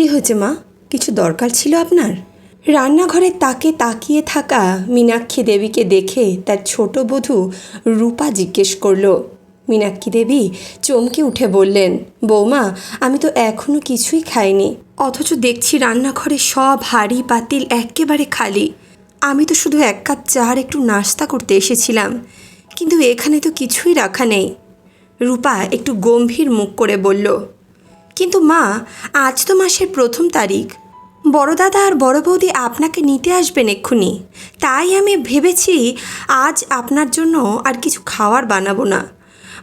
কি হয়েছে মা? কিছু দরকার ছিল আপনার? রান্নাঘরে তাকে তাকিয়ে থাকা মীনাক্ষী দেবীকে দেখে তার ছোট বধূ রূপা জিজ্ঞেস করল, মীনাক্ষী দেবী, চমকে উঠে বললেন, বৌমা, আমি তো এখনও কিছুই খাইনি, অথচ দেখছি রান্নাঘরে সব হাঁড়ি পাতিল একেবারে খালি। আমি তো শুধু এক কাপ চা আর একটু নাস্তা করতে এসেছিলাম, কিন্তু এখানে তো কিছুই রাখা নেই। রূপা একটু গম্ভীর মুখ করে বলল কিন্তু মা, আজ তো মাসের প্রথম তারিখ। বড় দাদা আর বড় বৌদি আপনাকে নিতে আসবেন এক্ষুনি। তাই আমি ভেবেছি আজ আপনার জন্য আর কিছু খাওয়ার বানাবো না।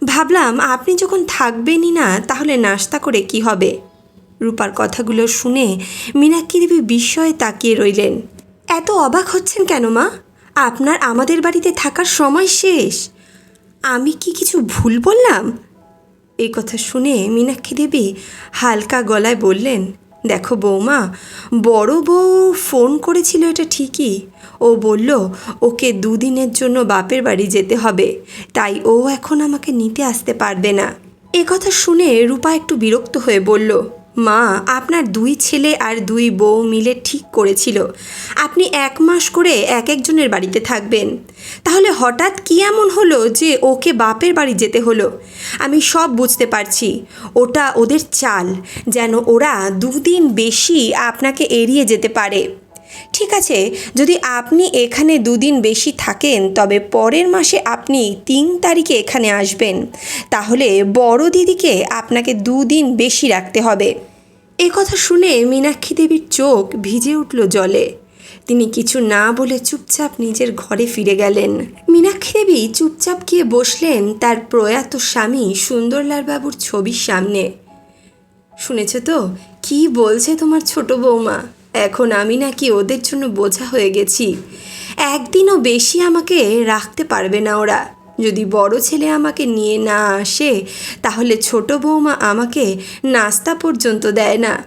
ভাবলাম আপনি যখন থাকবেনই না, তাহলে নাস্তা করে কি হবে? রূপার কথাগুলো শুনে মীনাক্ষী দেবী বিস্ময়ে তাকিয়ে রইলেন। এত অবাক হচ্ছেন কেন মা? আপনার আমাদের বাড়িতে থাকার সময় শেষ। আমি কি কিছু ভুল বললাম? এই কথা শুনে মীনাক্ষী দেবী হালকা গলায় বললেন, দেখো বৌমা, বড় বউ ফোন করেছিল এটা ঠিকই। ও বলল, ওকে দুদিনের জন্য বাপের বাড়ি যেতে হবে, তাই ও এখন আমাকে নিতে আসতে পারবে না। এ কথা শুনে রূপা একটু বিরক্ত হয়ে বলল মা, আপনার দুই ছেলে আর দুই বউ মিলে ঠিক করেছিল। আপনি এক মাস করে এক একজনের বাড়িতে থাকবেন। তাহলে হঠাৎ কি এমন হলো যে ওকে বাপের বাড়ি যেতে হলো? আমি সব বুঝতে পারছি। ওটা ওদের চাল, যেন ওরা দুদিন বেশি আপনাকে এড়িয়ে যেতে পারে। ঠিক আছে, যদি আপনি এখানে দুদিন বেশি থাকেন, তবে পরের মাসে আপনি তিন তারিখে এখানে আসবেন। তাহলে বড় দিদিকে আপনাকে দুদিন বেশি রাখতে হবে। এ কথা শুনে মীনাক্ষী দেবীর চোখ ভিজে উঠল জলে। তিনি কিছু না বলে চুপচাপ নিজের ঘরে ফিরে গেলেন। মীনাক্ষী দেবী চুপচাপ গিয়ে বসলেন তার প্রয়াত স্বামী সুন্দরলাল বাবুর ছবির সামনে। শুনেছ তো, কি বলছে তোমার ছোট বৌমা? এখন আমি নাকি ওদের জন্য বোঝা হয়ে গেছি। একদিনও বেশি আমাকে রাখতে পারবে না ওরা। যদি বড় ছেলে আমাকে নিয়ে না আসে, তাহলে ছোট বৌমা আমাকে নাস্তা পর্যন্ত দেয় না।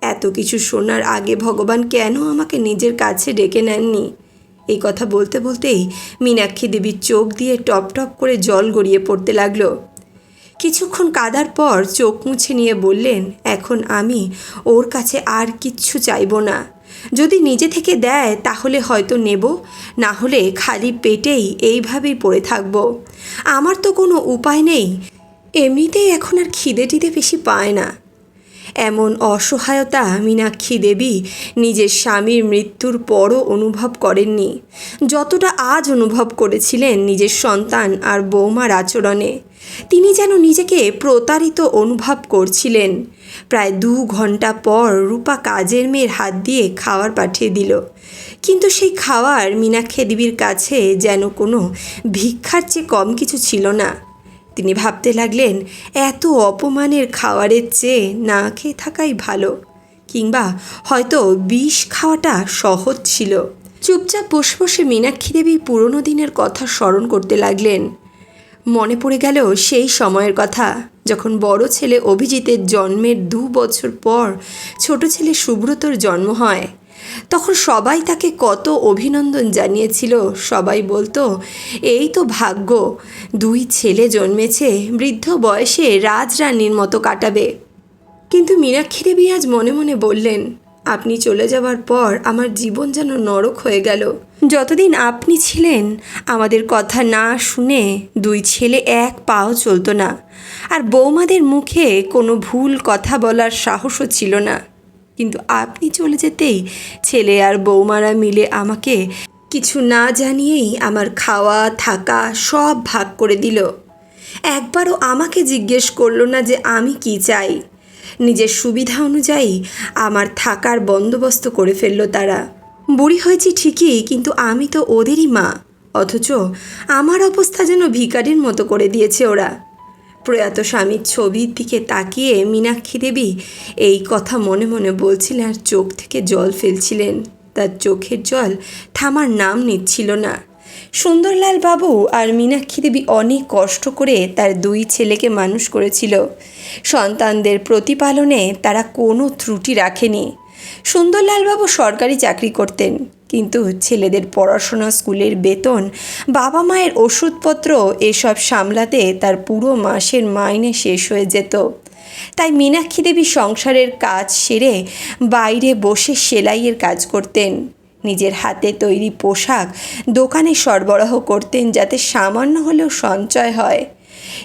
এত কিছু শোনার আগে ভগবান কেন আমাকে নিজের কাছে ডেকে নেননি? এই কথা বলতে বলতেই মীনাক্ষী দেবীর চোখ দিয়ে টপ টপ করে জল গড়িয়ে পড়তে লাগল। কিছুক্ষণ কাদার পর চোখ মুছে নিয়ে বললেন, এখন আমি ওর কাছে আর কিচ্ছু চাইব না। যদি নিজে থেকে দেয়, তাহলে হয়তো নেব, না হলে খালি পেটেই এইভাবেই পড়ে থাকব। আমার তো কোনো উপায় নেই। এমনিতেই এখন আর খিদে টিদে বেশি পায় না। এমন অসহায়তা মীনাক্ষী দেবী নিজের স্বামীর মৃত্যুর পরও অনুভব করেননি। যতটা আজ অনুভব করেছিলেন নিজের সন্তান আর বৌমার আচরণে। তিনি যেন নিজেকে প্রতারিত অনুভব করছিলেন। প্রায় দু ঘণ্টা পর রূপা কাজের মেয়ের হাত দিয়ে খাওয়ার পাঠিয়ে দিল। কিন্তু সেই খাওয়ার মীনাক্ষী দেবীর কাছে যেন কোনো ভিক্ষার চেয়ে কম কিছু ছিল না। তিনি ভাবতে লাগলেন, এত অপমানের খাওয়ারের চেয়ে না খেয়ে থাকাই ভালো। কিংবা হয়তো বিষ খাওয়াটা সহজ ছিল। চুপচাপ বসে বসে মীনাক্ষী দেবী পুরনো দিনের কথা স্মরণ করতে লাগলেন। মনে পড়ে গেল সেই সময়ের কথা, যখন বড় ছেলে অভিজিতের জন্মের দু বছর পর ছোট ছেলে সুব্রতর জন্ম হয়। তখন সবাই তাকে কত অভিনন্দন জানিয়েছিল। সবাই বলতো, এই তো ভাগ্য, দুই ছেলে জন্মেছে, বৃদ্ধ বয়সে রাজরানীর মতো কাটাবে। কিন্তু মীনাক্ষী দেবী আজ মনে মনে বললেন, আপনি চলে যাওয়ার পর আমার জীবন যেন নরক হয়ে গেল। যতদিন আপনি ছিলেন, আমাদের কথা না শুনে দুই ছেলে এক পাও চলতো না। আর বৌমাদের মুখে কোনো ভুল কথা বলার সাহসও ছিল না। কিন্তু আপনি চলে যেতেই ছেলে আর বৌমারা মিলে আমাকে কিছু না জানিয়েই আমার খাওয়া, থাকা সব ভাগ করে দিল। একবারও আমাকে জিজ্ঞেস করল না যে আমি কি চাই। নিজের সুবিধা অনুযায়ী আমার থাকার বন্দোবস্ত করে ফেলল তারা। বুড়ি হয়েছি ঠিকই, কিন্তু আমি তো ওদেরই মা। অথচ আমার অবস্থা যেন ভিকারির মতো করে দিয়েছে ওরা। প্রয়াত স্বামীর ছবির দিকে তাকিয়ে মীনাক্ষী দেবী এই কথা মনে মনে বলছিলেন আর চোখ থেকে জল ফেলছিলেন। তার চোখের জল থামার নাম নিচ্ছিল না। সুন্দরলাল বাবু আর মীনাক্ষী দেবী অনেক কষ্ট করে তার দুই ছেলেকে মানুষ করেছিল। সন্তানদের প্রতিপালনে তারা কোনো ত্রুটি রাখেনি। সুন্দরলালবাবু সরকারি চাকরি করতেন। কিন্তু ছেলেদের পড়াশোনা, স্কুলের বেতন, বাবা মায়ের ওষুধপত্র এসব সামলাতে তার পুরো মাসের মাইনে শেষ হয়ে যেত। তাই মীনাক্ষী দেবী সংসারের কাজ সেরে বাইরে বসে সেলাইয়ের কাজ করতেন। নিজের হাতে তৈরি পোশাক দোকানে সরবরাহ করতেন যাতে সামান্য হলেও সঞ্চয় হয়।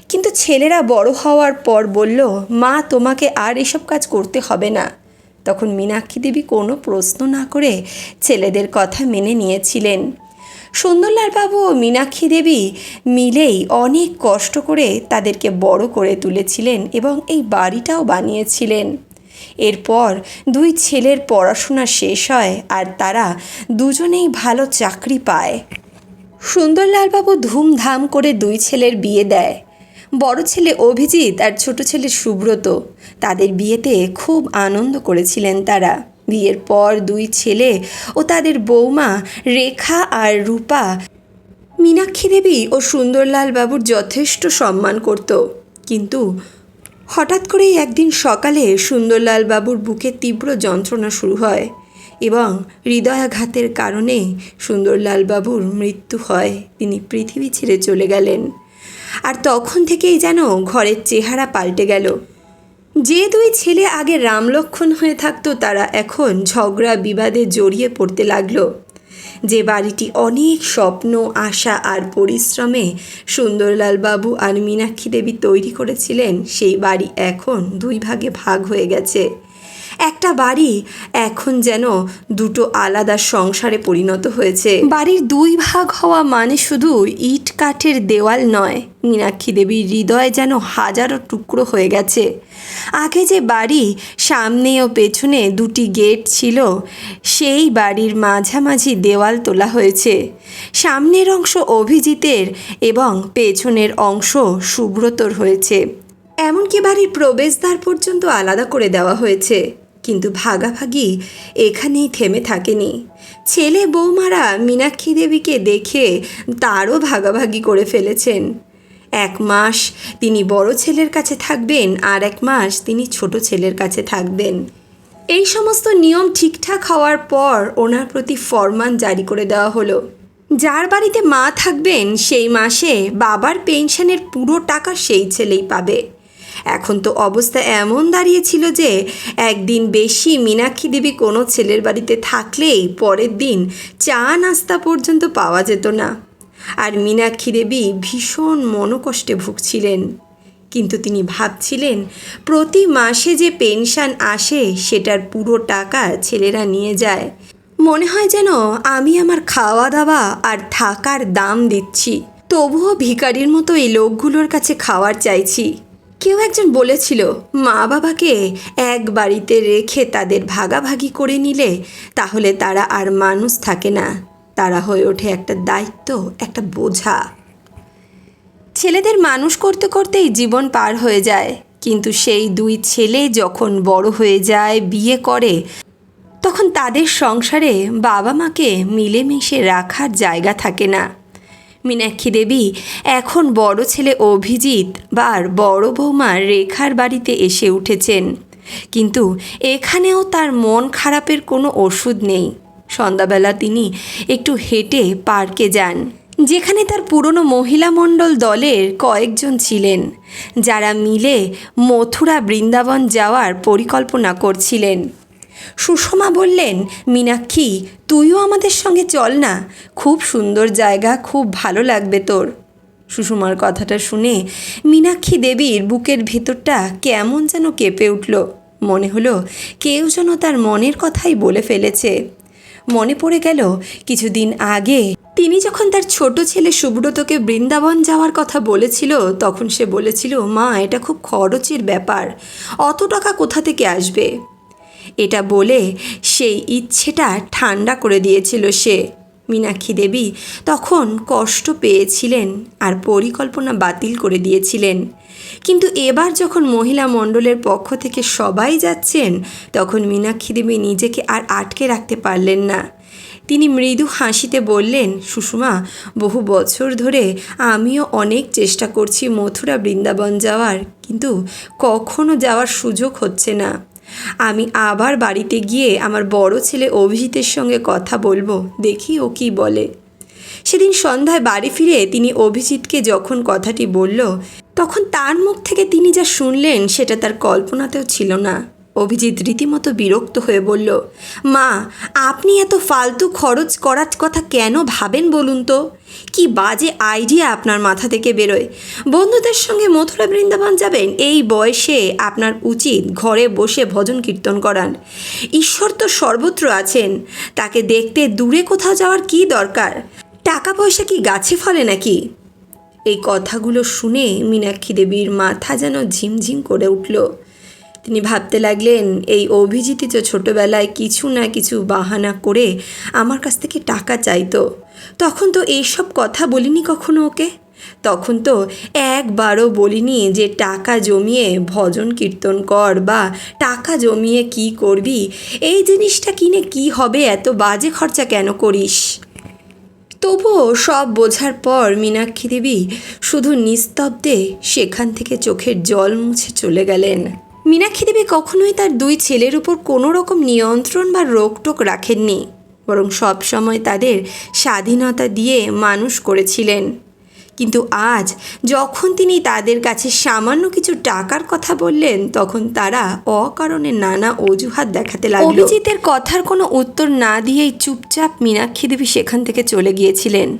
কিন্তু ছেলেরা বড় হওয়ার পর বলল, মা, তোমাকে আর এসব কাজ করতে হবে না। তখন মীনাক্ষী দেবী কোনো প্রশ্ন না করে ছেলেদের কথা মেনে নিয়েছিলেন। সুন্দরলাল বাবু ও মীনাক্ষী দেবী মিলেই অনেক কষ্ট করে তাদেরকে বড় করে তুলেছিলেন এবং এই বাড়িটাও বানিয়েছিলেন। এরপর দুই ছেলের পড়াশোনা শেষ হয় আর তারা দুজনেই ভালো চাকরি পায়। সুন্দরলালবাবু ধুমধাম করে দুই ছেলের বিয়ে দেয়। বড় ছেলে অভিজিৎ আর ছোট ছেলে সুব্রত। তাদের বিয়েতে খুব আনন্দ করেছিলেন তারা। বিয়ের পর দুই ছেলে ও তাদের বৌমা রেখা আর রূপা, মীনাক্ষী দেবী ও সুন্দরলাল বাবুর যথেষ্ট সম্মান করত। কিন্তু হঠাৎ করেই একদিন সকালে সুন্দরলাল বাবুর বুকে তীব্র যন্ত্রণা শুরু হয় এবং হৃদয়াঘাতের কারণে সুন্দরলাল বাবুর মৃত্যু হয়। তিনি পৃথিবী ছেড়ে চলে গেলেন। আর তখন থেকেই যেন ঘরের চেহারা পাল্টে গেল। যে দুই ছেলে আগে রামলক্ষণ হয়ে থাকতো, তারা এখন ঝগড়া বিবাদে জড়িয়ে পড়তে লাগল। যে বাড়িটি অনেক স্বপ্ন, আশা আর পরিশ্রমে সুন্দরলাল বাবু আর মীনাক্ষী দেবী তৈরি করেছিলেন, সেই বাড়ি এখন দুই ভাগে ভাগ হয়ে গেছে। একটা বাড়ি এখন যেন দুটো আলাদা সংসারে পরিণত হয়েছে। বাড়ির দুই ভাগ হওয়া মানে শুধু ইট কাঠের দেওয়াল নয়, মীনাক্ষী দেবীর হৃদয় যেন হাজারো টুকরো হয়ে গেছে। আগে যে বাড়ি সামনে ও পেছনে দুটি গেট ছিল, সেই বাড়ির মাঝামাঝি দেওয়াল তোলা হয়েছে। সামনের অংশ অভিজিতের এবং পেছনের অংশ সুব্রতর হয়েছে। এমনকি বাড়ির প্রবেশদ্বার পর্যন্ত আলাদা করে দেওয়া হয়েছে। কিন্তু ভাগাভাগি এখানেই থেমে থাকেনি। ছেলে বৌমারা মীনাক্ষী দেবীকে দেখে তারও ভাগাভাগি করে ফেলেছেন। এক মাস তিনি বড় ছেলের কাছে থাকবেন আর এক মাস তিনি ছোট ছেলের কাছে থাকবেন। এই সমস্ত নিয়ম ঠিকঠাক হওয়ার পর ওনার প্রতি ফরমান জারি করে দেওয়া হলো। যার বাড়িতে মা থাকবেন সেই মাসে বাবার পেনশনের পুরো টাকা সেই ছেলেই পাবে। এখন তো অবস্থা এমন দাঁড়িয়েছিল যে একদিন বেশি মীনাক্ষী দেবী কোনো ছেলের বাড়িতে থাকলেই পরের দিন চা নাস্তা পর্যন্ত পাওয়া যেত না। আর মীনাক্ষী দেবী ভীষণ মনোকষ্টে ভুগছিলেন। কিন্তু তিনি ভাবছিলেন, প্রতি মাসে যে পেনশন আসে সেটার পুরো টাকা ছেলেরা নিয়ে যায়। মনে হয় যেন আমি আমার খাওয়া দাওয়া আর থাকার দাম দিচ্ছি। তবুও ভিখারির মতো এই লোকগুলোর কাছে খাওয়ার চাইছি। কেউ একজন বলেছিল, মা বাবাকে এক বাড়িতে রেখে তাদের ভাগাভাগি করে নিলে তাহলে তারা আর মানুষ থাকে না। তারা হয়ে ওঠে একটা দায়িত্ব, একটা বোঝা। ছেলেদের মানুষ করতে করতেই জীবন পার হয়ে যায়। কিন্তু সেই দুই ছেলে যখন বড় হয়ে যায়, বিয়ে করে, তখন তাদের সংসারে বাবা মাকে মিলেমিশে রাখার জায়গা থাকে না। মীনাক্ষী দেবী, এখন বড় ছেলে অভিজিৎ বার বড় বৌমা রেখার বাড়িতে এসে উঠেছেন। কিন্তু এখানেও তার মন খারাপের কোনো ওষুধ নেই। সন্ধ্যাবেলা তিনি একটু হেঁটে পার্কে যান, যেখানে তার পুরনো মহিলা মণ্ডল দলের কয়েকজন ছিলেন, যারা মিলে মথুরা বৃন্দাবন যাওয়ার পরিকল্পনা করছিলেন। সুষমা বললেন, মীনাক্ষী, তুইও আমাদের সঙ্গে চল না। খুব সুন্দর জায়গা, খুব ভালো লাগবে তোর। সুষমার কথাটা শুনে মীনাক্ষী দেবীর বুকের ভেতরটা কেমন যেন কেঁপে উঠল। মনে হলো কেউ যেন তার মনের কথাই বলে ফেলেছে। মনে পড়ে গেল, কিছুদিন আগে তিনি যখন তার ছোট ছেলে সুব্রতকে বৃন্দাবন যাওয়ার কথা বলেছিল, তখন সে বলেছিল, মা, এটা খুব খরচের ব্যাপার। অত টাকা কোথা থেকে আসবে? এটা বলে সেই ইচ্ছেটা ঠান্ডা করে দিয়েছিল সে। মীনাক্ষী দেবী তখন কষ্ট পেয়েছিলেন আর পরিকল্পনা বাতিল করে দিয়েছিলেন। কিন্তু এবার যখন মহিলা মণ্ডলের পক্ষ থেকে সবাই যাচ্ছেন, তখন মীনাক্ষী দেবী নিজেকে আর আটকে রাখতে পারলেন না। তিনি মৃদু হাসিতে বললেন, সুষমা, বহু বছর ধরে আমিও অনেক চেষ্টা করছি মথুরা বৃন্দাবন যাওয়ার, কিন্তু কখনো যাওয়ার সুযোগ হচ্ছে না। আমি আবার বাড়িতে গিয়ে আমার বড় ছেলে অভিজিতের সঙ্গে কথা বলব, দেখি ও কি বলে। সেদিন সন্ধ্যায় বাড়ি ফিরে তিনি অভিজিৎকে যখন কথাটি বলল, তখন তার মুখ থেকে তিনি যা শুনলেন সেটা তার কল্পনাতেও ছিল না। অভিজিৎ রীতিমতো বিরক্ত হয়ে বলল, মা, আপনি এত ফালতু খরচ করার কথা কেন ভাবেন বলুন তো? কি বাজে আইডিয়া আপনার মাথা থেকে বেরোয়। বন্ধুদের সঙ্গে মথুরা বৃন্দাবন যাবেন, এই বয়সে আপনার উচিত ঘরে বসে ভজন কীর্তন করান ঈশ্বর তো সর্বত্র আছেন, তাকে দেখতে দূরে কোথাও যাওয়ার কি দরকার? টাকা পয়সা কি গাছে ফলে নাকি? এই কথাগুলো শুনে মীনাক্ষী দেবীর মাথা যেন ঝিমঝিম করে উঠল। তিনি ভাবতে লাগলেন, এই অভিজিৎই তো ছোটোবেলায় কিছু না কিছু বাহানা করে আমার কাছ থেকে টাকা চাইতো। তখন তো এইসব কথা বলিনি কখনো ওকে? তখন তো একবারও বলিনি যে টাকা জমিয়ে ভজন কীর্তন কর বা টাকা জমিয়ে কি করবি? এই জিনিসটা কিনে কি হবে? এত বাজে খরচা কেন করিস? তবুও সব বোঝার পর মীনাক্ষী দেবী শুধু নিস্তব্ধে সেখান থেকে চোখের জল মুছে চলে গেলেন। মীনাক্ষী দেবী কখনোই তার দুই ছেলের উপর কোনো রকম নিয়ন্ত্রণ বা রোকটোক রাখেননি, বরং সব সময় তাদের স্বাধীনতা দিয়ে মানুষ করেছিলেন। কিন্তু আজ যখন তিনি তাদের কাছে সামান্য কিছু টাকার কথা বললেন, তখন তারা অকারণে নানা অজুহাত দেখাতে লাগল। অভিজিতের কথার কোনো উত্তর না দিয়েই চুপচাপ মীনাক্ষী দেবী সেখান থেকে চলে গিয়েছিলেন।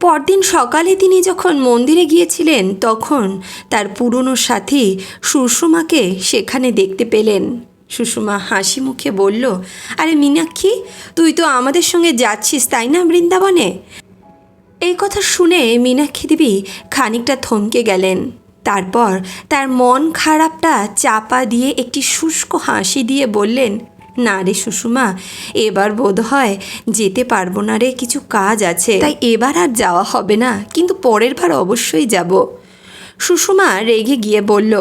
পরদিন সকালে তিনি যখন মন্দিরে গিয়েছিলেন, তখন তার পুরনো সাথী সুষমাকে সেখানে দেখতে পেলেন। সুষমা হাসি মুখে বলল, আরে মীনাক্ষী, তুই তো আমাদের সঙ্গে যাচ্ছিস, তাই না বৃন্দাবনে? এই কথা শুনে মীনাক্ষী দেবী খানিকটা থমকে গেলেন। তারপর তার মন খারাপটা চাপা দিয়ে একটি শুষ্ক হাসি দিয়ে বললেন না রে সুষমা, এবার বোধ হয় যেতে পারব না রে, কিছু কাজ আছে। তাই এবার আর যাওয়া হবে না, কিন্তু পরের বার অবশ্যই যাব। সুষমা রেগে গিয়ে বলল,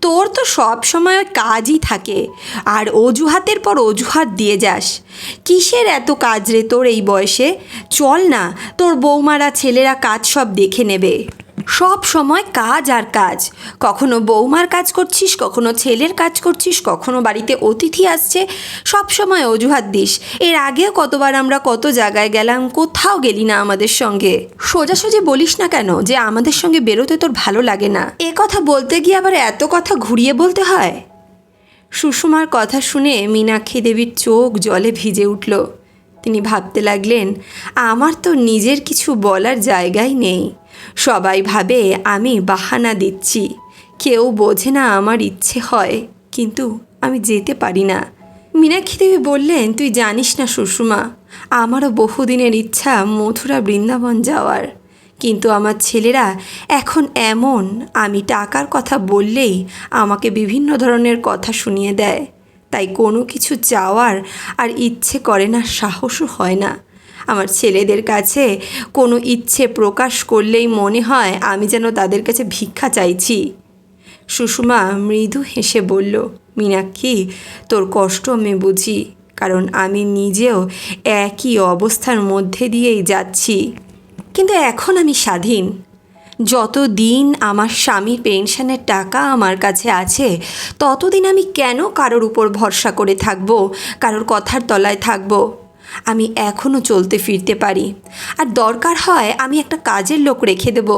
তোর তো সব সময় কাজই থাকে, আর অজুহাতের পর অজুহাত দিয়ে যাস। কিসের এত কাজ রে তোর এই বয়সে? চল না, তোর বৌমারা, ছেলেরা কাজ সব দেখে নেবে। সব সময় কাজ আর কাজ। কখনো বৌমার কাজ করছিস, কখনো ছেলের কাজ করছিস, কখনো বাড়িতে অতিথি আসছে, সব সময় অজুহাত দিস। এর আগেও কতবার আমরা কত জায়গায় গেলাম, কোথাও গেলি না আমাদের সঙ্গে। সোজাসুজি বলিস না কেন যে আমাদের সঙ্গে বেরোতে তোর ভালো লাগে না। এ কথা বলতে গিয়ে আবার এত কথা ঘুরিয়ে বলতে হয়? সুষমার কথা শুনে মীনাক্ষী দেবীর চোখ জলে ভিজে উঠল। তিনি ভাবতে লাগলেন, আমার তো নিজের কিছু বলার জায়গাই নেই। সবাই ভাবে, আমি বাহানা দিচ্ছি। কেউ বোঝে না আমার ইচ্ছে হয়, কিন্তু আমি যেতে পারি না। মীনাক্ষী দেবী বললেন, তুই জানিস না সুষমা, আমারও বহুদিনের ইচ্ছা মথুরা বৃন্দাবন যাওয়ার। কিন্তু আমার ছেলেরা এখন এমন, আমি টাকার কথা বললেই আমাকে বিভিন্ন ধরনের কথা শুনিয়ে দেয়। তাই কোনো কিছু চাওয়ার আর ইচ্ছে করে না, সাহসও হয় না। আমার ছেলেদের কাছে কোনো ইচ্ছে প্রকাশ করলেই মনে হয় আমি যেন তাদের কাছে ভিক্ষা চাইছি। সুষমা মৃদু হেসে বলল, মীনাক্ষী, তোর কষ্ট আমি বুঝি, কারণ আমি নিজেও একই অবস্থার মধ্যে দিয়েই যাচ্ছি। কিন্তু এখন আমি স্বাধীন। যতদিন আমার স্বামী পেনশনের টাকা আমার কাছে আছে, ততদিন আমি কেন কারোর উপর ভরসা করে থাকব, কারোর কথার তলায় থাকব? আমি এখনও চলতে ফিরতে পারি। আর দরকার হয় আমি একটা কাজের লোক রেখে দেব।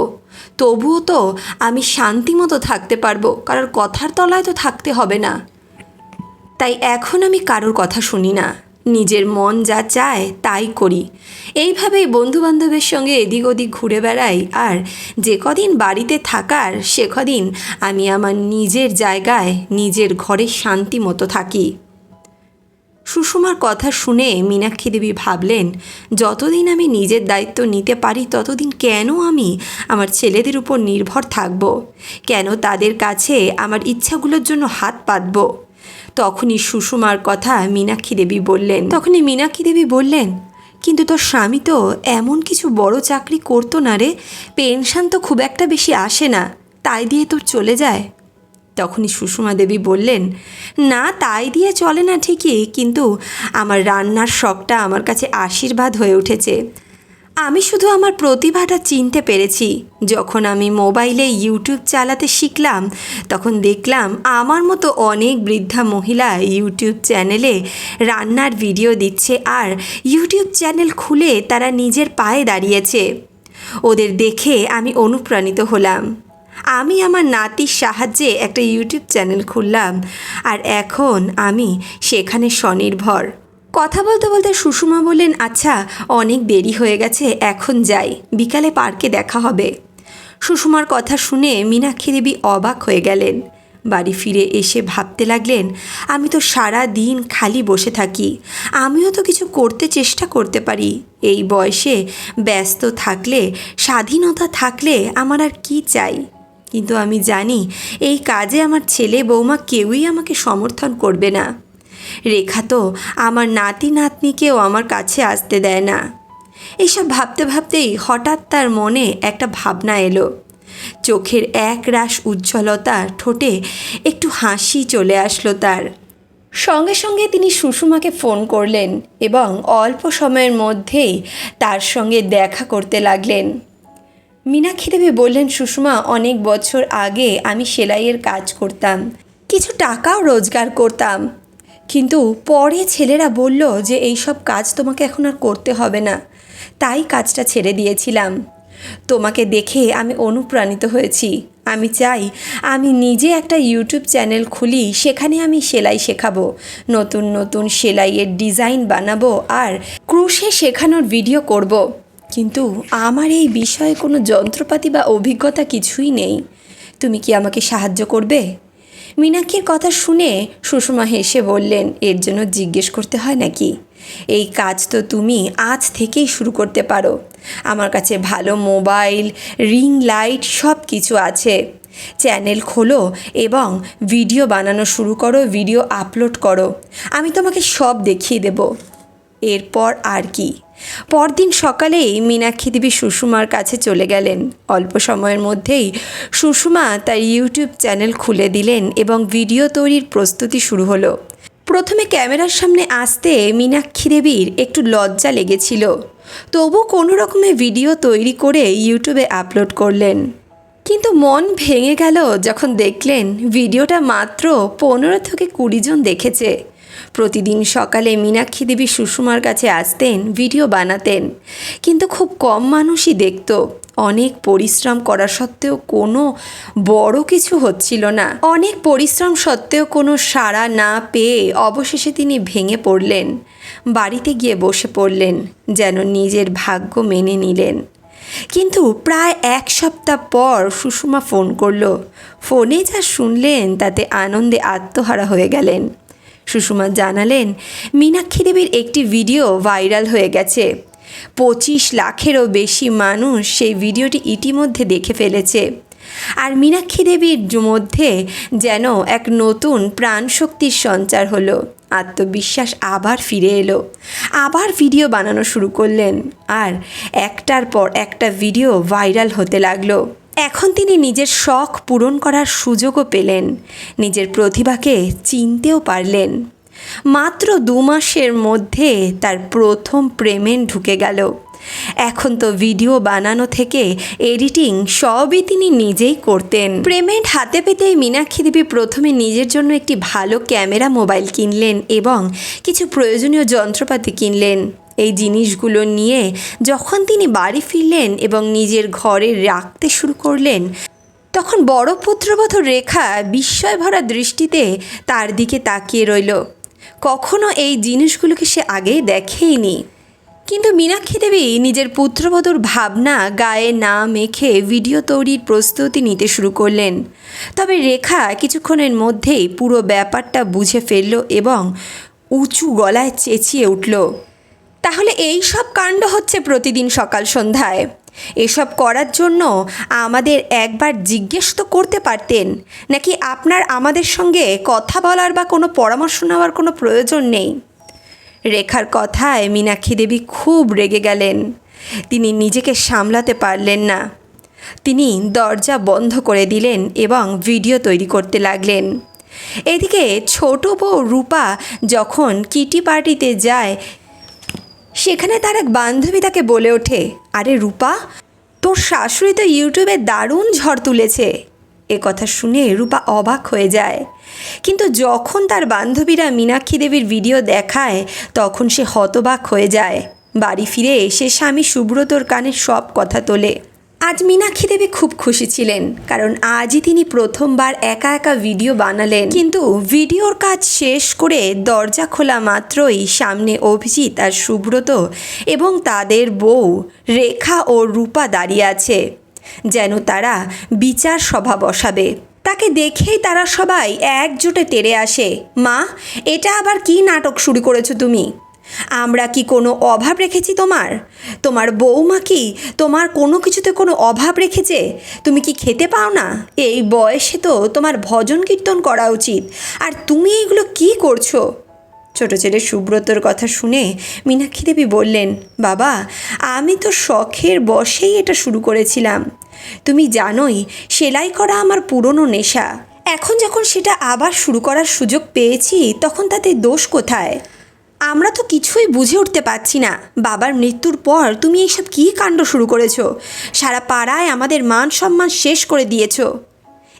তবুও তো আমি শান্তি মতো থাকতে পারব, কারোর কথার তলায় তো থাকতে হবে না। তাই এখন আমি কারোর কথা শুনি না। নিজের মন যা চায় তাই করি। এইভাবেই বন্ধুবান্ধবের সঙ্গে এদিক ওদিক ঘুরে বেড়াই, আর যে কদিন বাড়িতে থাকার, সে কদিন আমি আমার নিজের জায়গায়, নিজের ঘরে শান্তি মতো থাকি। সুষমার কথা শুনে মীনাক্ষী দেবী ভাবলেন, যতদিন আমি নিজের দায়িত্ব নিতে পারি, ততদিন কেন আমি আমার ছেলেদের উপর নির্ভর থাকব? কেন তাদের কাছে আমার ইচ্ছাগুলোর জন্য হাত পাতব? তখনই সুষমার কথা মীনাক্ষী দেবী বললেন। তখনই মীনাক্ষী দেবী বললেন, কিন্তু তোর স্বামী তো এমন কিছু বড় চাকরি করতো না রে, পেনশন তো খুব একটা বেশি আসে না, তাই দিয়ে তোর চলে যায়? তখনই সুষমা দেবী বললেন, না, তাই দিয়ে চলে না ঠিকই, কিন্তু আমার রান্নার শখটা আমার কাছে আশীর্বাদ হয়ে উঠেছে। আমি শুধু আমার প্রতিভাটা চিনতে পেরেছি। যখন আমি মোবাইলে ইউটিউব চালাতে শিখলাম, তখন দেখলাম আমার মতো অনেক বৃদ্ধা মহিলা ইউটিউব চ্যানেলে রান্নার ভিডিও দিচ্ছে আর ইউটিউব চ্যানেল খুলে তারা নিজের পায়ে দাঁড়িয়েছে। ওদের দেখে আমি অনুপ্রাণিত হলাম। আমি আমার নাতির সাহায্যে একটা ইউটিউব চ্যানেল খুললাম, আর এখন আমি সেখানে স্বনির্ভর। কথা বলতে বলতে সুষমা বললেন আচ্ছা অনেক দেরি হয়ে গেছে, এখন যাই, বিকালে পার্কে দেখা হবে। সুষমার কথা শুনে মীনাক্ষী দেবী অবাক হয়ে গেলেন। বাড়ি ফিরে এসে ভাবতে লাগলেন, আমি তো সারা দিন খালি বসে থাকি, আমিও তো কিছু করতে চেষ্টা করতে পারি। এই বয়সে ব্যস্ত থাকলে, স্বাধীনতা থাকলে আমার আর কি চাই? কিন্তু আমি জানি এই কাজে আমার ছেলে বৌমা কেউই আমাকে সমর্থন করবে না। রেখা তো আমার নাতি নাতনিকেও আমার কাছে আসতে দেয় না। এইসব ভাবতে ভাবতেই হঠাৎ তার মনে একটা ভাবনা এলো। চোখের এক রাশ উজ্জ্বলতা ঠোঁটে একটু হাসি চলে আসলো তার। সঙ্গে সঙ্গে তিনি সুষমাকে ফোন করলেন এবং অল্প সময়ের মধ্যেই তার সঙ্গে দেখা করতে লাগলেন। মীনাক্ষী দেবী বললেন, সুষমা, অনেক বছর আগে আমি সেলাইয়ের কাজ করতাম। কিছু টাকাও রোজগার করতাম। কিন্তু পরে ছেলেরা বলল যে, এইসব কাজ তোমাকে এখন আর করতে হবে না। তাই কাজটা ছেড়ে দিয়েছিলাম। তোমাকে দেখে আমি অনুপ্রাণিত হয়েছি। আমি চাই আমি নিজে একটা ইউটিউব চ্যানেল খুলি, সেখানে আমি সেলাই শেখাবো। নতুন নতুন সেলাইয়ের ডিজাইন বানাবো আর ক্রুশে শেখানোর ভিডিও করব। কিন্তু আমার এই বিষয়ে কোনো যন্ত্রপাতি বা অভিজ্ঞতা কিছুই নেই। তুমি কি আমাকে সাহায্য করবে? মীনাক্ষীর কথা শুনে সুষমা হেসে বললেন, এর জন্য জিজ্ঞেস করতে হয় নাকি? এই কাজ তো তুমি আজ থেকেই শুরু করতে পারো। আমার কাছে ভালো মোবাইল, রিং লাইট সব কিছু আছে। চ্যানেল খোলো এবং ভিডিও বানানো শুরু করো, ভিডিও আপলোড করো। আমি তোমাকে সব দেখিয়ে দেব। এরপর আর কি। পরদিন সকালেই মীনাক্ষী দেবী সুষমার কাছে চলে গেলেন। অল্প সময়ের মধ্যেই সুষমা তার ইউটিউব চ্যানেল খুলে দিলেন এবং ভিডিও তৈরির প্রস্তুতি শুরু হলো। প্রথমে ক্যামেরার সামনে আসতে মীনাক্ষী দেবীর একটু লজ্জা লেগেছিল। তবু কোনো রকমে ভিডিও তৈরি করে ইউটিউবে আপলোড করলেন। কিন্তু মন ভেঙে গেল যখন দেখলেন ভিডিওটা মাত্র পনেরো থেকে কুড়ি জন দেখেছে। প্রতিদিন সকালে মীনাক্ষী দেবী সুষমার কাছে আসতেন, ভিডিও বানাতেন। কিন্তু খুব কম মানুষই দেখত। অনেক পরিশ্রম করা সত্ত্বেও কোনো বড় কিছু হচ্ছিল না। অনেক পরিশ্রম সত্ত্বেও কোনো সাড়া না পেয়ে অবশেষে তিনি ভেঙে পড়লেন। বাড়িতে গিয়ে বসে পড়লেন, যেন নিজের ভাগ্য মেনে নিলেন। কিন্তু প্রায় এক সপ্তাহ পর সুষমা ফোন করল। ফোনে যা শুনলেন, তাতে আনন্দে আত্মহারা হয়ে গেলেন। সুষমা জানালেন, মীনাক্ষী দেবীর একটি ভিডিও ভাইরাল হয়ে গেছে। পঁচিশ লাখেরও বেশি মানুষ সেই ভিডিওটি ইতিমধ্যে দেখে ফেলেছে। আর মীনাক্ষী দেবীর মধ্যে যেন এক নতুন প্রাণশক্তির সঞ্চার হলো। আত্মবিশ্বাস আবার ফিরে এলো। আবার ভিডিও বানানো শুরু করলেন। আর একটার পর একটা ভিডিও ভাইরাল হতে লাগল। এখন তিনি নিজের শখ পূরণ করার সুযোগও পেলেন। নিজের প্রতিভাকে চিনতেও পারলেন। মাত্র দু মাসের মধ্যে তার প্রথম প্রেমেন ঢুকে গেল। এখন তো ভিডিও বানানো থেকে এডিটিং সবই তিনি নিজেই করতেন। পেমেন্ট হাতে পেতেই মীনাক্ষী দেবী প্রথমে নিজের জন্য একটি ভালো ক্যামেরা মোবাইল কিনলেন এবং কিছু প্রয়োজনীয় যন্ত্রপাতি কিনলেন। এই জিনিসগুলো নিয়ে যখন তিনি বাড়ি ফিরলেন এবং নিজের ঘরে রাখতে শুরু করলেন, তখন বড় পুত্রবধূ রেখা বিস্ময় ভরা দৃষ্টিতে তার দিকে তাকিয়ে রইল। কখনো এই জিনিসগুলোকে সে আগে দেখেইনি। কিন্তু মীনাক্ষী দেবী নিজের পুত্রবধূর ভাবনা গায়ে না মেখে ভিডিও তৈরির প্রস্তুতি নিতে শুরু করলেন। তবে রেখা কিছুক্ষণের মধ্যেই পুরো ব্যাপারটা বুঝে ফেলল এবং উঁচু গলায় চেঁচিয়ে উঠল। তাহলে এই সব কাণ্ড হচ্ছে প্রতিদিন সকাল সন্ধ্যায়। এসব করার জন্য আমাদের একবার জিজ্ঞেস তো করতে পারতেন, নাকি আপনার আমাদের সঙ্গে কথা বলার বা কোনো পরামর্শ নেওয়ার কোনো প্রয়োজন নেই? রেখার কথায় মীনাক্ষী দেবী খুব রেগে গেলেন। তিনি নিজেকে সামলাতে পারলেন না। তিনি দরজা বন্ধ করে দিলেন এবং ভিডিও তৈরি করতে লাগলেন। এদিকে ছোট বউ রূপা যখন কিটি পার্টিতে যায় সেখানে তার এক বান্ধবী তাকে বলে ওঠে, আরে রূপা, তোর শাশুড়ি তো ইউটিউবে দারুণ ঝড় তুলেছে। এ কথা শুনে রূপা অবাক হয়ে যায়। কিন্তু যখন তার বান্ধবীরা মীনাক্ষী দেবীর ভিডিও দেখায়, তখন সে হতবাক হয়ে যায়। বাড়ি ফিরে এসে স্বামী সুব্রতর কানে সব কথা তোলে। আজ মীনাক্ষী দেবী খুব খুশি ছিলেন, কারণ আজই তিনি প্রথমবার একা একা ভিডিও বানালেন। কিন্তু ভিডিওর কাজ শেষ করে দরজা খোলা মাত্রই সামনে অভিজিৎ আর সুব্রত এবং তাদের বউ রেখা ও রূপা দাঁড়িয়ে আছে, যেন তারা বিচার সভা বসাবে। তাকে দেখেই তারা সবাই একজোটে তেড়ে আসে। মা, এটা আবার কি নাটক শুরু করেছ তুমি? আমরা কি কোনো অভাব রেখেছি তোমার? তোমার বৌমা কি তোমার কোনো কিছুতে কোনো অভাব রেখেছে? তুমি কি খেতে পাও না? এই বয়সে তো তোমার ভজন কীর্তন করা উচিত। আর তুমি এগুলো কি করছ? ছোট ছেলে সুব্রতর কথা শুনে মীনাক্ষী দেবী বললেন, বাবা, আমি তো শখের বসেই এটা শুরু করেছিলাম। তুমি জানোই সেলাই করা আমার পুরনো নেশা। এখন যখন সেটা আবার শুরু করার সুযোগ পেয়েছি, তখন তাতে দোষ কোথায়? আমরা তো কিছুই বুঝে উঠতে পারছি না। বাবার মৃত্যুর পর তুমি এইসব কী কাণ্ড শুরু করেছ? সারা পাড়ায় আমাদের মান সম্মান শেষ করে দিয়েছ।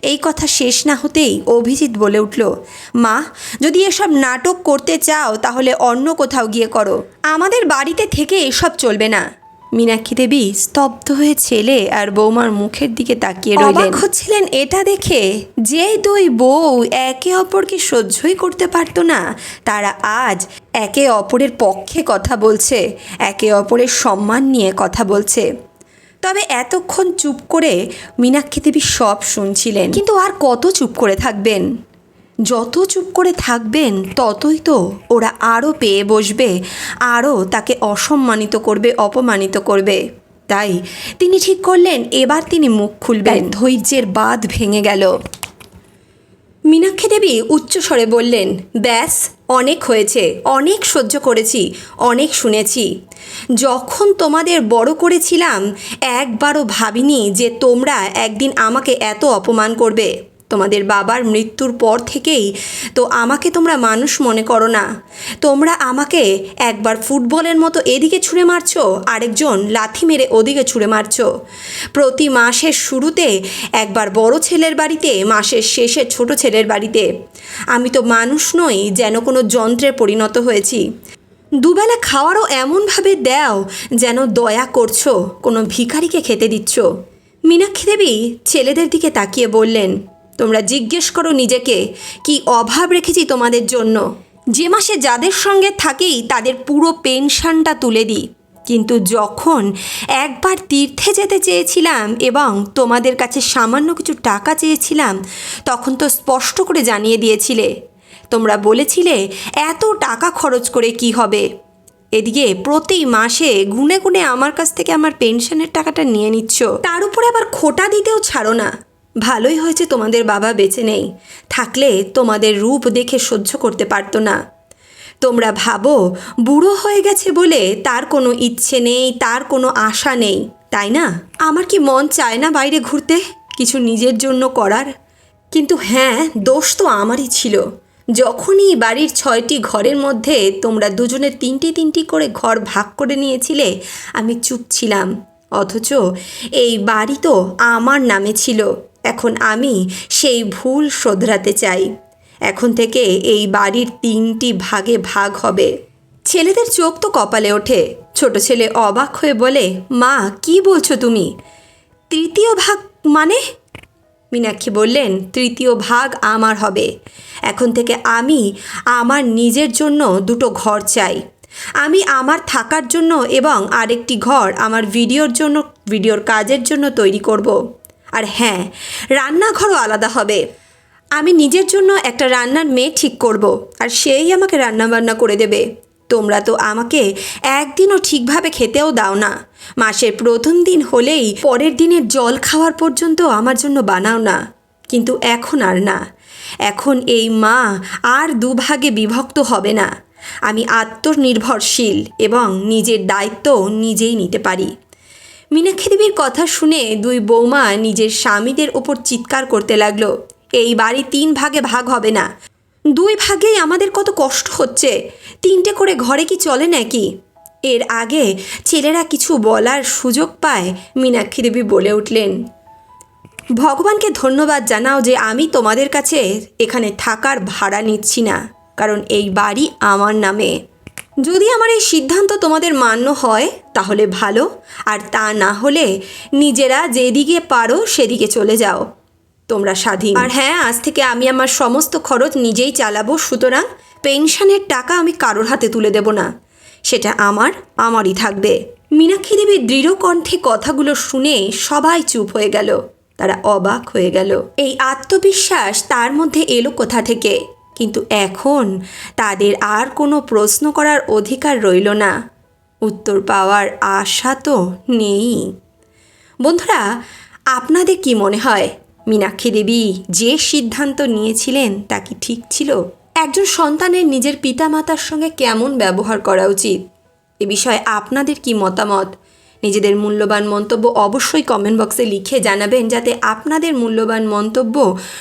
এই কথা শেষ না হতেই অভিজিৎ বলে উঠল, মা, যদি এসব নাটক করতে চাও তাহলে অন্য কোথাও গিয়ে করো। আমাদের বাড়িতে থেকে এসব চলবে না। মীনাক্ষী দেবী স্তব্ধ হয়ে ছেলে আর বৌমার মুখের দিকে তাকিয়ে রইলেন। হচ্ছিলেন এটা দেখে। যে দুই বউ একে অপরকে সহ্যই করতে পারতো না তারা আজ একে অপরের পক্ষে কথা বলছে একে অপরের সম্মান নিয়ে কথা বলছে। তবে এতক্ষণ চুপ করে মীনাক্ষী দেবী সব শুনছিলেন। কিন্তু আর কত চুপ করে থাকবেন? যত চুপ করে থাকবেন ততই তো ওরা আরও পেয়ে বসবে আরও তাকে অসম্মানিত করবে অপমানিত করবে। তাই তিনি ঠিক করলেন এবার তিনি মুখ খুলবেন। ধৈর্যের বাঁধ ভেঙে গেল। মীনাক্ষী দেবী উচ্চস্বরে বললেন ব্যাস অনেক হয়েছে অনেক সহ্য করেছি অনেক শুনেছি। যখন তোমাদের বড় করেছিলাম একবারও ভাবিনি যে তোমরা একদিন আমাকে এত অপমান করবে। তোমাদের বাবার মৃত্যুর পর থেকেই তো আমাকে তোমরা মানুষ মনে করো না। তোমরা আমাকে একবার ফুটবলের মতো এদিকে ছুঁড়ে মারছো, আরেকজন লাথি মেরে ওদিকে ছুঁড়ে মারছো। প্রতি মাসের শুরুতে একবার বড় ছেলের বাড়িতে, মাসের শেষে ছোট ছেলের বাড়িতে। আমি তো মানুষ নই, যেন কোনো যন্ত্রে পরিণত হয়েছি। দুবেলা খাওয়ারও এমনভাবে দাও যেন দয়া করছ, কোনো ভিখারিকে খেতে দিচ্ছ। মীনাক্ষী দেবী ছেলেদের দিকে তাকিয়ে বললেন তোমরা জিজ্ঞেস করো নিজেকে, কি অভাব রেখেছি তোমাদের জন্য? যে মাসে যাদের সঙ্গে থাকেই তাদের পুরো পেনশনটা তুলে দিই। কিন্তু যখন একবার তীর্থে যেতে চেয়েছিলাম এবং তোমাদের কাছে সামান্য কিছু টাকা চেয়েছিলাম, তখন তো স্পষ্ট করে জানিয়ে দিয়েছিলে। তোমরা বলেছিলে, এত টাকা খরচ করে কি হবে? এদিকে প্রতি মাসে গুনে গুনে আমার কাছ থেকে আমার পেনশনের টাকাটা নিয়ে নিচ্ছ। তার উপরে আবার খোটা দিতেও ছাড়ো না। ভালোই হয়েছে তোমাদের বাবা বেঁচে নেই। থাকলে তোমাদের রূপ দেখে সহ্য করতে পারতো না। তোমরা ভাবো, বুড়ো হয়ে গেছে বলে তার কোনো ইচ্ছে নেই, তার কোনো আশা নেই, তাই না? আমার কি মন চায় না বাইরে ঘুরতে? কিছু নিজের জন্য করার? কিন্তু হ্যাঁ দোষ তো আমারই ছিল। যখনই বাড়ির ছয়টি ঘরের মধ্যে তোমরা দুজনে তিনটি তিনটি করে ঘর ভাগ করে নিয়েছিলে, আমি চুপ ছিলাম। অথচ এই বাড়ি তো আমার নামে ছিল। এখন আমি সেই ভুল শোধরাতে চাই। এখন থেকে এই বাড়ির তিনটি ভাগে ভাগ হবে। ছেলেদের চোখ তো কপালে ওঠে। ছোট ছেলে অবাক হয়ে বলে, মা, কি বলছো তুমি? তৃতীয় ভাগ মানে? মীনাক্ষী বললেন, তৃতীয় ভাগ আমার হবে। এখন থেকে আমি আমার নিজের জন্য দুটো ঘর চাই। আমি আমার থাকার জন্য এবং আরেকটি ঘর আমার ভিডিওর জন্য, ভিডিওর কাজের জন্য তৈরি করব। আর হ্যাঁ রান্নাঘরও আলাদা হবে। আমি নিজের জন্য একটা রান্নার মেয়ে ঠিক করব, আর সেই আমাকে রান্নাবান্না করে দেবে। তোমরা তো আমাকে একদিনও ঠিকভাবে খেতেও দাও না। মাসের প্রথম দিন হলেই পরের দিনের জল খাওয়ার পর্যন্ত আমার জন্য বানাও না। কিন্তু এখন আর না। এখন এই মা আর দুভাগে বিভক্ত হবে না। আমি আত্মনির্ভরশীল এবং নিজের দায়িত্ব নিজেই নিতে পারি। মীনাক্ষী দেবীর কথা শুনে দুই বৌমা নিজের স্বামীদের ওপর চিৎকার করতে লাগল। এই বাড়ি তিন ভাগে ভাগ হবে না। দুই ভাগেই আমাদের কত কষ্ট হচ্ছে। তিনটে করে ঘরে কি চলে নাকি? এর আগে ছেলেরা কিছু বলার সুযোগ পায় মীনাক্ষী দেবী বলে উঠলেন, ভগবানকে ধন্যবাদ জানাও যে আমি তোমাদের কাছে এখানে থাকার ভাড়া নিচ্ছি না, কারণ এই বাড়ি আমার নামে। যদি আমার এই সিদ্ধান্ত তোমাদের মান্য হয়, তাহলে ভালো। আর তা না হলে নিজেরা যেদিকে পারো সেদিকে চলে যাও। তোমরা স্বাধীন। আর হ্যাঁ আজ থেকে আমি আমার সমস্ত খরচ নিজেই চালাবো, সুতরাং পেনশনের টাকা আমি কারোর হাতে তুলে দেব না। সেটা আমার, আমারই থাকবে। মীনাক্ষী দেবীর দৃঢ় কণ্ঠে কথাগুলো শুনে সবাই চুপ হয়ে গেল। তারা অবাক হয়ে গেল। এই আত্মবিশ্বাস তার মধ্যে এলো কোথা থেকে? কিন্তু এখন তাদের আর কোনো প্রশ্ন করার অধিকার রইল না। উত্তর পাওয়ার আশা তো নেই। বন্ধুরা, আপনাদের কি মনে হয়? মীনাক্ষী দেবী যে সিদ্ধান্ত নিয়েছিলেন তা কি ঠিক ছিল? একজন সন্তানের নিজের পিতামাতার সঙ্গে কেমন ব্যবহার করা উচিত? এ বিষয়ে আপনাদের কি মতামত? নিজেদের মূল্যবান মন্তব্য অবশ্যই কমেন্ট বক্সে লিখে জানাবেন যাতে আপনাদের মূল্যবান মন্তব্য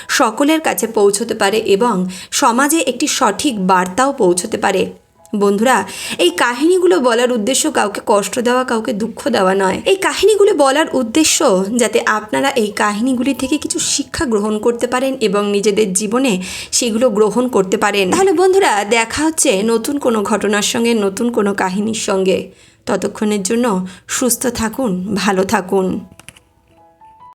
সকলের কাছে পৌঁছতে পারে এবং সমাজে একটি সঠিক বার্তাও পৌঁছতে পারে। বন্ধুরা, এই কাহিনীগুলো বলার উদ্দেশ্য কাউকে কষ্ট দেওয়া, কাউকে দুঃখ দেওয়া নয়। এই কাহিনীগুলো বলার উদ্দেশ্য যাতে আপনারা এই কাহিনীগুলি থেকে কিছু শিক্ষা গ্রহণ করতে পারেন এবং নিজেদের জীবনে সেগুলো গ্রহণ করতে পারেন। তাহলে বন্ধুরা, দেখা হচ্ছে নতুন কোনো ঘটনার সঙ্গে, নতুন কোনো কাহিনীর সঙ্গে। ততক্ষণের জন্য সুস্থ থাকুন ভালো থাকুন।